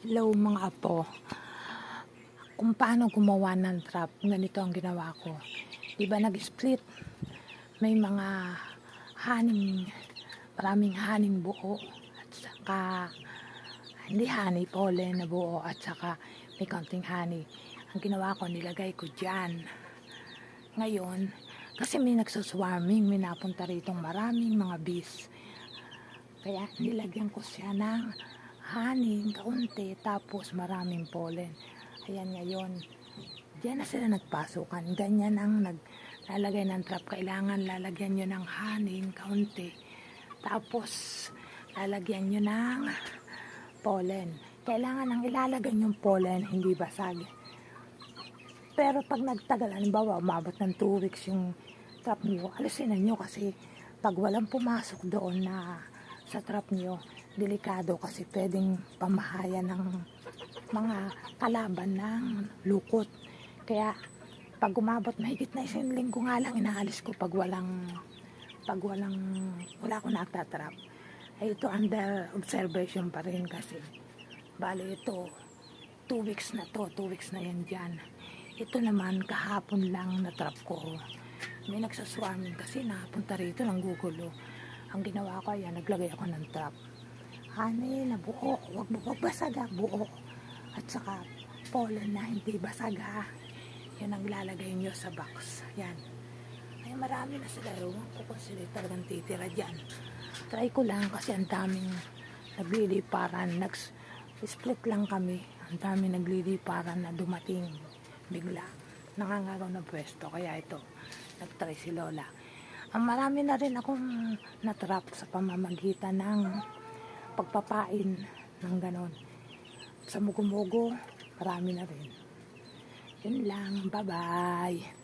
Hello mga apo. Kung paano gumawa ng trap, ganito ang ginawa ko. Di ba nag-split? May mga haning, maraming haning buo. At saka, hindi honey, pollen na buo. At saka, may konting honey. Ang ginawa ko, nilagay ko dyan. Ngayon, kasi may nagsuswarming, may napunta rito maraming mga bees. Kaya nilagyan ko siya ng haning, kaunti, tapos maraming pollen. Ayan ngayon, diyan na sila nagpasukan. Ganyan ang naglalagay ng trap. Kailangan lalagyan nyo ng haning, kaunti. Tapos, lalagyan nyo ng pollen. Kailangan ang ilalagay yung pollen, hindi basag. Pero pag nagtagal, halimbawa, umabot ng 2 weeks yung trap nyo, alisin nyo kasi pag walang pumasok doon na sa trap nyo, delikado kasi pwedeng pamahaya ng mga kalaban ng lukot. Kaya pag umabot mahigit na isang linggo nga lang, inaalis ko pag walang pag walang wala akong nagtatrap. Ay ito under observation pa rin kasi bali ito 2 weeks na to, 2 weeks na yan dyan. Ito naman kahapon lang na trap ko. May nagsaswarming kasi napunta rito ng gugulo. Ang ginawa ko yan, naglagay ako ng trap. Honey na buo, wag mo buo. At saka pollen na hindi basaga. Yan ang ilalagay nyo sa box. Yan. Ay marami na sila. Ewan ko kung sila talagang titira dyan. Try ko lang kasi ang daming nagliliparan. Nag-split lang kami. Ang daming nagliliparan na dumating bigla. Nangangagaw ng pwesto. Kaya ito, nag-try si Lola. Ang marami na rin akong natrap sa pamamagitan ng pagpapain ng ganon. Sa mugo-mugo, marami na rin. Yun lang. Bye-bye.